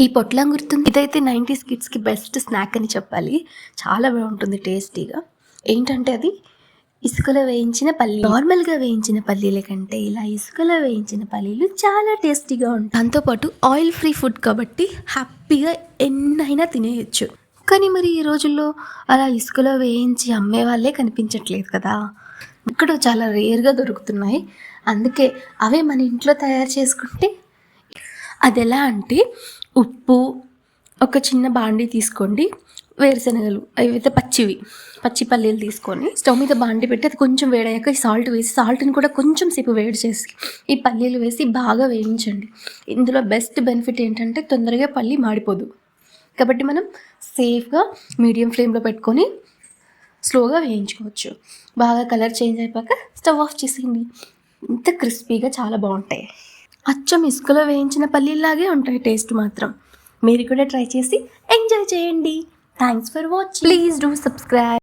ఈ పొట్లం గుర్తుంది? ఇదైతే నైంటీస్ కిడ్స్కి బెస్ట్ స్నాక్ అని చెప్పాలి. చాలా బాగుంటుంది టేస్టీగా. ఏంటంటే అది? ఇసుకలో వేయించిన పల్లి నార్మల్గా వేయించిన పల్లీల కంటే ఇలా ఇసుకలో వేయించిన పల్లీలు చాలా టేస్టీగా ఉంటాయి. దాంతోపాటు ఆయిల్ ఫ్రీ ఫుడ్ కాబట్టి హ్యాపీగా ఎన్నైనా తినేయచ్చు. కానీ మరి ఈ రోజుల్లో అలా ఇసుకలో వేయించి అమ్మే వాళ్ళే కనిపించట్లేదు కదా. ఇక్కడ చాలా రేర్గా దొరుకుతున్నాయి. అందుకే అవే మన ఇంట్లో తయారు చేసుకుంటే అది ఎలా అంటే ఉప్పు ఒక చిన్న బాండి తీసుకోండి. వేరుశనగలు అవి అయితే పచ్చివి పచ్చి పల్లీలు తీసుకొని స్టవ్ మీద బాండి పెట్టి అది కొంచెం వేడయ్యాక ఈ సాల్ట్ వేసి సాల్ట్ని కూడా కొంచెం సేపు వేడి చేసి ఈ పల్లీలు వేసి బాగా వేయించండి. ఇందులో బెస్ట్ బెనిఫిట్ ఏంటంటే తొందరగా పల్లి మాడిపోదు. కాబట్టి మనం సేఫ్గా మీడియం ఫ్లేమ్లో పెట్టుకొని స్లోగా వేయించుకోవచ్చు. బాగా కలర్ చేంజ్ అయిపోయాక స్టవ్ ఆఫ్ చేసేయండి. ఇంత క్రిస్పీగా చాలా బాగుంటాయి. అచ్చం ఇసుకలో వేయించిన పల్లీలాగే ఉంటాయి టేస్ట్ మాత్రం. మీరు కూడా ట్రై చేసి ఎంజాయ్ చేయండి. Thanks for watching please do subscribe